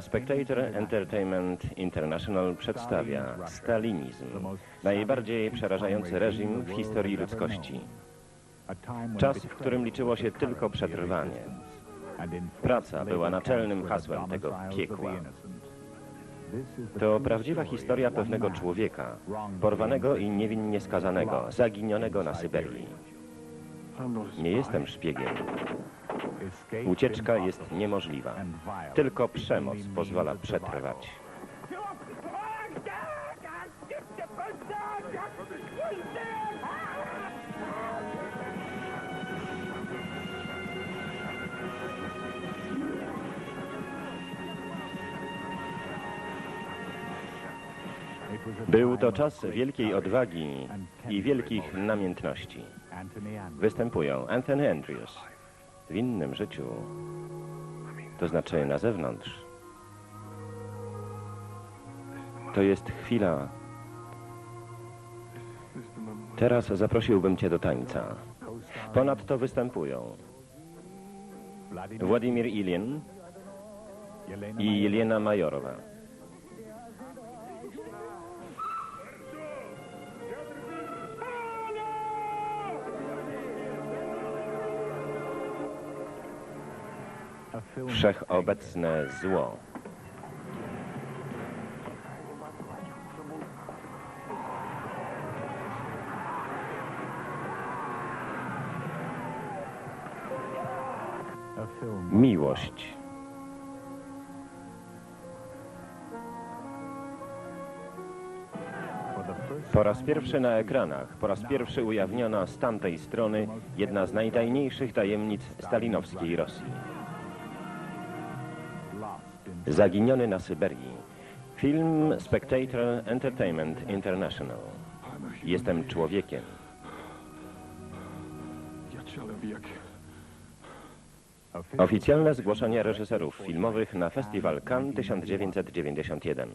Spectator Entertainment International przedstawia stalinizm, najbardziej przerażający reżim w historii ludzkości. Czas, w którym liczyło się tylko przetrwanie. Praca była naczelnym hasłem tego piekła. To prawdziwa historia pewnego człowieka, porwanego i niewinnie skazanego, zaginionego na Syberii. Nie jestem szpiegiem. Ucieczka jest niemożliwa. Tylko przemoc pozwala przetrwać. Był to czas wielkiej odwagi i wielkich namiętności. Występują Anthony Andrews w innym życiu, to znaczy na zewnątrz. To jest chwila. Teraz zaprosiłbym Cię do tańca. Ponadto występują Władimir Ilin i Jelena Majorowa. Wszechobecne zło. Miłość. Po raz pierwszy na ekranach, po raz pierwszy ujawniona z tamtej strony jedna z najtajniejszych tajemnic stalinowskiej Rosji. Zaginiony na Syberii. Film Spectator Entertainment International. Jestem człowiekiem. Oficjalne zgłoszenie reżyserów filmowych na festiwal Cannes 1991.